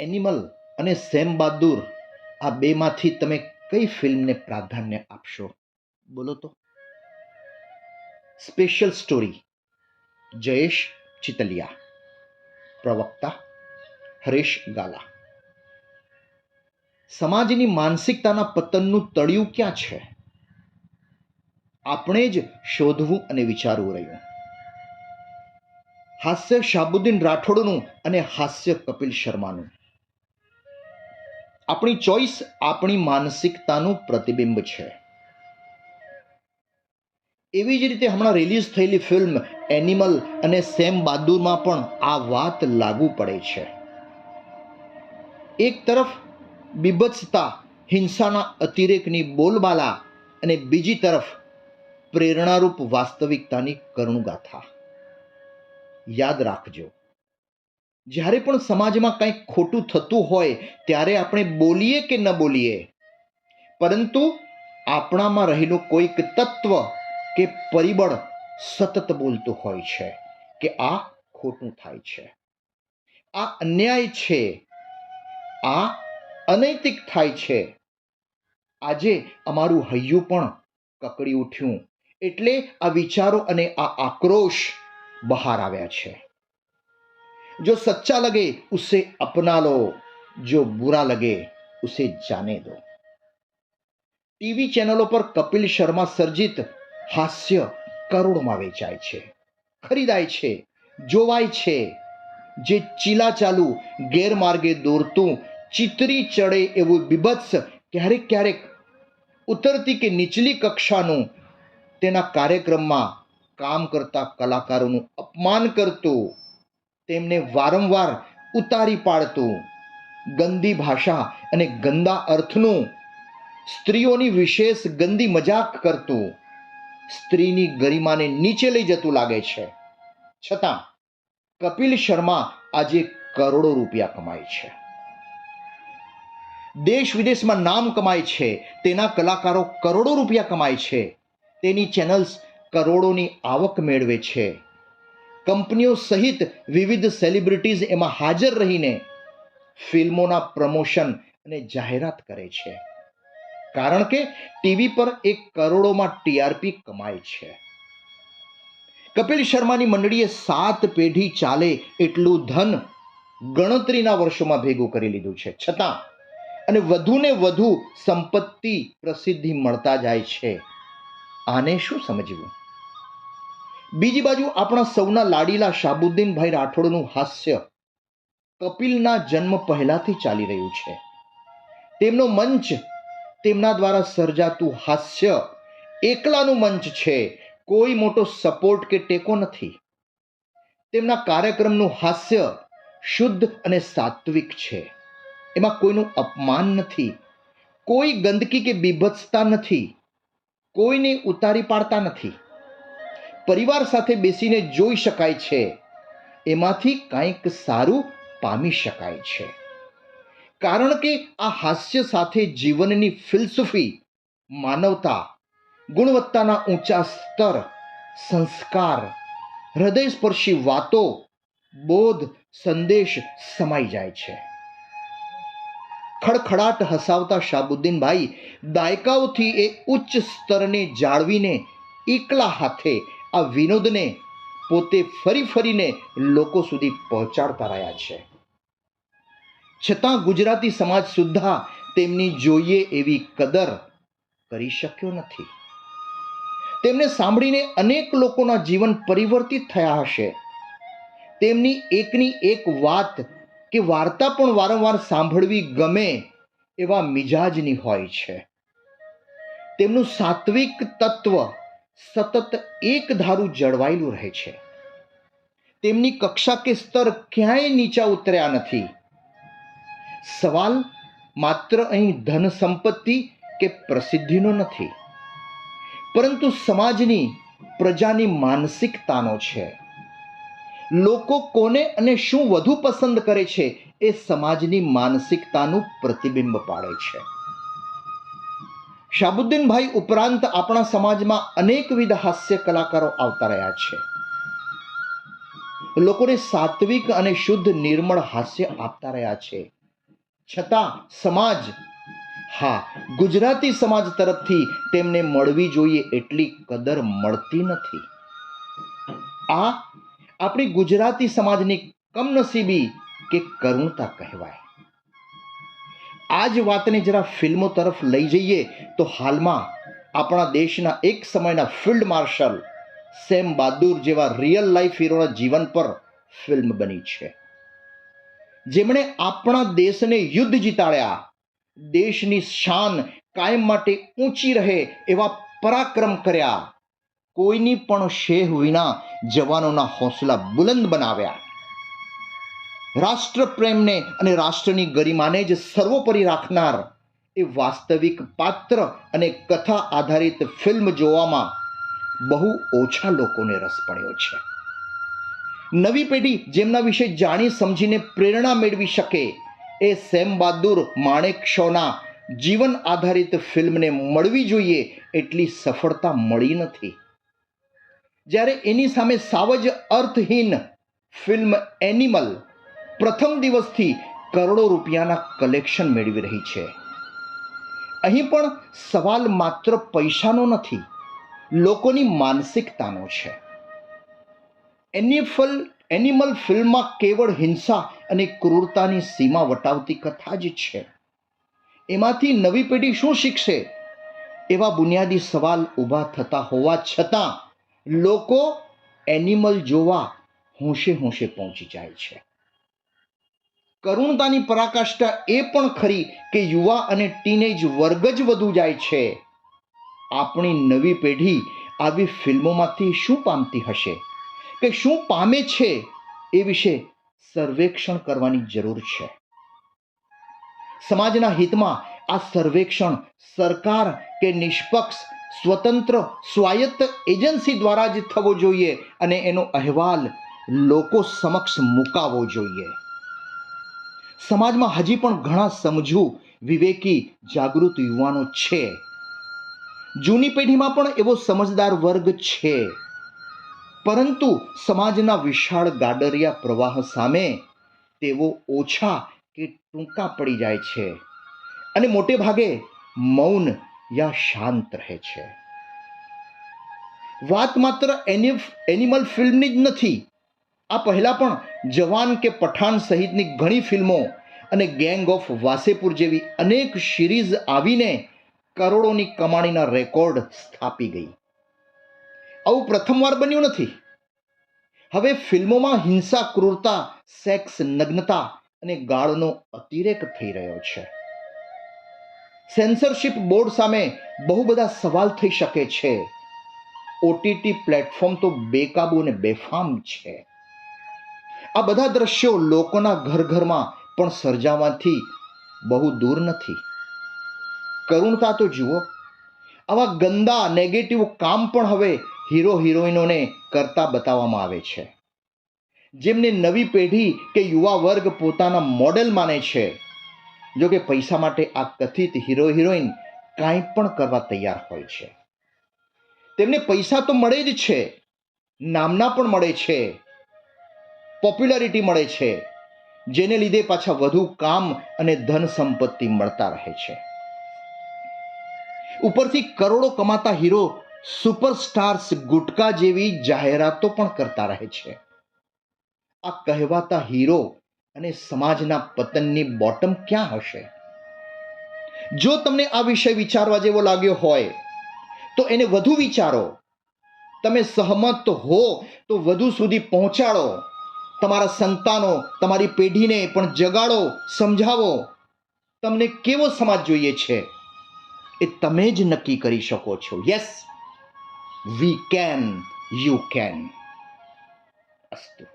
Animal અને same બહાદુર આ બેમાંથી તમે કઈ ફિલ્મને પ્રાધાન્ય આપશો? બોલો તો. Special story Jayesh Chitaliya. પ્રવક્તા હરેશ ગાલા. સમાજની માનસિકતાના પતનનું તળિયું ક્યાં છે? આપણે જ શોધવું અને વિચારવું રહ્યું. હાસ્ય શાબુદ્દીન રાઠોડનું અને હાસ્ય કપિલ શર્માનું. આપણી ચોઈસ આપણી માનસિકતાનું પ્રતિબિંબ છે. એવી જ રીતે હમણાં રિલીઝ થયેલી ફિલ્મ એનિમલ અને સેમ બહાદુરમાં પણ આ વાત લાગુ પડે છે. એક તરફ બીભત્સતા, હિંસાના અતિરેકની બોલબાલા અને બીજી તરફ પ્રેરણારૂપ વાસ્તવિકતાની કરુણગાથા. યાદ રાખજો. જ્યારે પણ સમાજમાં કંઈક ખોટું થતું હોય, ત્યારે આપણે બોલીએ કે ન બોલીએ? પરંતુ આપણામાં રહેલું કોઈક તત્વ કે પરિબળ સતત બોલતું હોય છે કે આ ખોટું થાય છે. આ અન્યાય છે. આ અનૈતિક થાય છે. આજે અમારું હૈયું પણ કકડી ઉઠ્યું. એટલે આ વિચારો અને આ આક્રોશ બહાર આવ્યા છે. जो सच्चा लगे उसे अपना लो जो बुरा लगे उसे जाने दो ટીવી ચેનલો પર કપિલ શર્મા સર્જિત હાસ્ય કરોડમાં વેચાય છે ખરીદાય છે જોવાય છે જે ચીલા ચાલુ ગેરમાર્ગે દોરતું ચિતરી ચડે એવું બીભત્સ ક્યારેક ક્યારેક ઉતરતી કે નીચલી કક્ષાનું તેના કાર્યક્રમમાં કામ કરતા કલાકારોનું અપમાન કરતું તેમને વારંવાર ઉતારી પાડતું. ગંદી ભાષા અને ગંદા અર્થનું સ્ત્રીઓની વિશેષ ગંદી મજાક કરતું. સ્ત્રીની ગરિમાને નીચે લઈ જતું લાગે છે. છતાં, કપિલ શર્મા આજે કરોડો રૂપિયા કમાય છે. દેશ વિદેશમાં નામ કમાય છે. તેના કલાકારો કરોડો રૂપિયા કમાય છે. તેની ચેનલ્સ કરોડોની આવક મેળવે છે. કંપનીઓ સહિત વિવિધ સેલિબ્રિટીઝ એમાં હાજર રહીને ફિલ્મોના પ્રમોશન અને જાહેરાત કરે છે. કારણ કે ટીવી પર એક કરોડોમાં ટીઆરપી કમાય છે. કપિલ શર્માની મંડળીએ સાત પેઢી ચાલે એટલું ધન ગણતરીના વર્ષોમાં ભેગું કરી લીધું છે. છતાં અને વધુને વધુ સંપત્તિ પ્રસિદ્ધિ મળતા જાય છે. આને શું સમજવું? બીજી બાજુ આપણા સૌના લાડીલા શાબુદ્દીનભાઈ રાઠોડનું હાસ્ય કપિલના જન્મ પહેલાથી ચાલી રહ્યું છે. તેમનો મંચ તેમના દ્વારા સર્જાતું હાસ્ય એકલાનું મંચ છે. કોઈ મોટો સપોર્ટ કે ટેકો નથી. તેમના કાર્યક્રમનું હાસ્ય શુદ્ધ અને સાત્વિક છે. એમાં કોઈનું અપમાન નથી. કોઈ ગંદકી કે બીભત્સતા નથી. કોઈને ઉતારી પાડતા નથી. પરિવાર સાથે બેસીને જોઈ શકાય છે. એમાંથી કંઈક સારું પામી શકાય છે. કારણ કે આ હાસ્ય સાથે જીવનની ફિલસૂફી, માનવતા, ગુણવત્તાના ઊંચા સ્તર, સંસ્કાર, હૃદયસ્પર્શી વાતો, બોધ, સંદેશ સમાઈ જાય છે. ખડખડાટ હસાવતા શાબુદ્દીનભાઈ દાયકાઓથી એ ઉચ્ચ સ્તરને જાળવીને એકલા હાથે આ વિનોદને પોતે ફરી ફરીને લોકો સુધી પહોંચાડતા રહ્યા છે. છતાં ગુજરાતી સમાજ સુદ્ધા તેમની જોઈએ એવી કદર કરી શક્યો નથી. તેમને સાંભળીને અનેક લોકોના જીવન પરિવર્તિત થયા હશે. તેમની એકની એક વાત કે વાર્તા પણ વારંવાર સાંભળવી ગમે એવા મિજાજની હોય છે. તેમનું સાત્વિક તત્વ સતત એક ધારું જળવાયેલું રહે છે. તેમની કક્ષા કે સ્તર ક્યાંય નીચા ઉતર્યા નથી. સવાલ માત્ર અહીં ધન સંપત્તિ કે પ્રસિદ્ધિનો નથી. પરંતુ સમાજની, પ્રજાની માનસિકતાનો છે. લોકો કોને અને શું વધુ પસંદ કરે છે એ સમાજની માનસિકતાનું પ્રતિબિંબ પાડે છે. શાબુદ્દીનભાઈ ઉપરાંત આપણા સમાજમાં અનેકવિધ હાસ્ય કલાકારો આવતા રહ્યા છે. લોકોને સાત્વિક અને શુદ્ધ નિર્મળ હાસ્ય આપતા રહ્યા છે. છતાં સમાજ, હા, ગુજરાતી સમાજ તરફથી તેમને મળવી જોઈએ એટલી કદર મળતી નથી. આ આપણી ગુજરાતી સમાજની કમનસીબી કે કરુણતા કહેવાય. આ જ વાતને જરા ફિલ્મો તરફ લઈ જઈએ તો હાલમાં આપણા દેશના એક સમયના ફિલ્ડ માર્શલ સેમ બહાદુર જેવા રિયલ લાઈફ હીરોના જીવન પર ફિલ્મ બની છે. જેમણે આપણા દેશને યુદ્ધ જીતાડ્યા, દેશની શાન કાયમ માટે ઊંચી રહે એવા પરાક્રમ કર્યા, કોઈની પણ શેહ વિના જવાનોના હોંસલા બુલંદ બનાવ્યા. રાષ્ટ્ર પ્રેમને અને રાષ્ટ્રની ગરિમાને જ સર્વોપરી રાખનાર એ વાસ્તવિક પાત્ર અને કથા આધારિત ફિલ્મ જોવામાં બહુ ઓછા લોકોને રસ પડ્યો છે. નવી પેઢી જેમના વિશે જાણી સમજીને પ્રેરણા મેળવી શકે એ સેમ બહાદુર માણેક શોના જીવન આધારિત ફિલ્મને મળવી જોઈએ એટલી સફળતા મળી નથી. જ્યારે એની સામે સાવ જ અર્થહીન ફિલ્મ એનિમલ પ્રથમ દિવસથી કરોડો રૂપિયાના કલેક્શન મેળવી રહી છે. અહીં પણ સવાલ માત્ર પૈસાનો નથી, લોકોની માનસિકતાનો છે. એનિફલ એનિમલ ફિલ્મમાં કેવળ હિંસા અને ક્રૂરતાની સીમા વટાવતી કથા જ છે. એમાંથી નવી પેઢી શું શીખશે? એવા બુનિયાદી સવાલ ઊભા થતા હોવા છતાં લોકો એનિમલ જોવા હોંશે હોંશે પહોંચી જાય છે. કરુણતાની પરાકાષ્ઠા એ પણ ખરી કે યુવા અને ટીનેજ વર્ગ જ વધુ જાય છે. આપણી નવી પેઢી આવી ફિલ્મોમાંથી શું પામતી હશે? કે શું પામે છે એ વિશે સર્વેક્ષણ કરવાની જરૂર છે. સમાજના હિતમાં આ સર્વેક્ષણ સરકાર કે નિષ્પક્ષ, સ્વતંત્ર, સ્વાયત્ત એજન્સી દ્વારા જ થવો જોઈએ અને એનો અહેવાલ લોકો સમક્ષ મુકાવવો જોઈએ. સમાજમાં હજી પણ ઘણા સમજુ, વિવેકી, જાગૃત યુવાનો છે. જૂની પેઢીમાં પણ એવો સમજદાર વર્ગ છે. પરંતુ સમાજના વિશાળ ગાડરિયા પ્રવાહ સામે તેઓ ઓછા કે ટૂંકા પડી જાય છે અને મોટે ભાગે મૌન યા શાંત રહે છે. વાત માત્ર એનિમલ ફિલ્મની જ નથી આ પહેલાં પણ જવાન કે પઠાણ સહિતની ઘણી ફિલ્મો અને ગેંગ ઓફ વાસેપુર જેવી અનેક સિરીઝ આવીને કરોડોની કમાણીના રેકોર્ડ સ્થાપી ગઈ. આવું પ્રથમવાર બન્યું નથી. હવે ફિલ્મોમાં હિંસા, ક્રૂરતા, સેક્સ, નગ્નતા અને ગાળનો અતિરેક થઈ રહ્યો છે. સેન્સરશિપ બોર્ડ સામે બહુ બધા સવાલ થઈ શકે છે. ઓટીટી પ્લેટફોર્મ તો બેકાબુ અને બેફામ છે. આ બધા દ્રશ્યો લોકોના ઘર ઘરમાં પણ સર્જાવાથી બહુ દૂર નથી. કરુણતા તો જુઓ, આવા ગંદા નેગેટિવ કામ પણ હવે હીરો હિરોઈનોને કરતા બતાવવામાં આવે છે. જેમને નવી પેઢી કે યુવા વર્ગ પોતાના મોડેલ માને છે જો કે પૈસા માટે આ કથિત હીરો હિરોઈન કાંઈ પણ કરવા તૈયાર હોય છે. તેમને પૈસા તો મળે જ છે, નામના પણ મળે છે પોપ્યુલારિટી મળે છે, જેને લીધે પાછા વધુ કામ અને ધન સંપત્તિ મળતા રહે છે. ઉપરથી કરોડો કમાતા હીરો સુપરસ્ટાર્સ ગુટકા જેવી જાહેરાતો પણ કરતા રહે છે. આ કહેવાતા હીરો અને સમાજના પતનની બોટમ ક્યાં હશે? જો તમને આ વિષય વિચારવા જેવો લાગ્યો હોય, તો એને વધુ વિચારો. તમે સહમત હો, તો વધુ સુધી પહોંચાડો. તમારા સંતાનો, તમારી પેઢીને પણ જગાડો, સમજાવો. તમને કેવો સમાજ જોઈએ છે? એ તમે જ નક્કી કરી શકો છો. Yes we can you can અસ્તુ.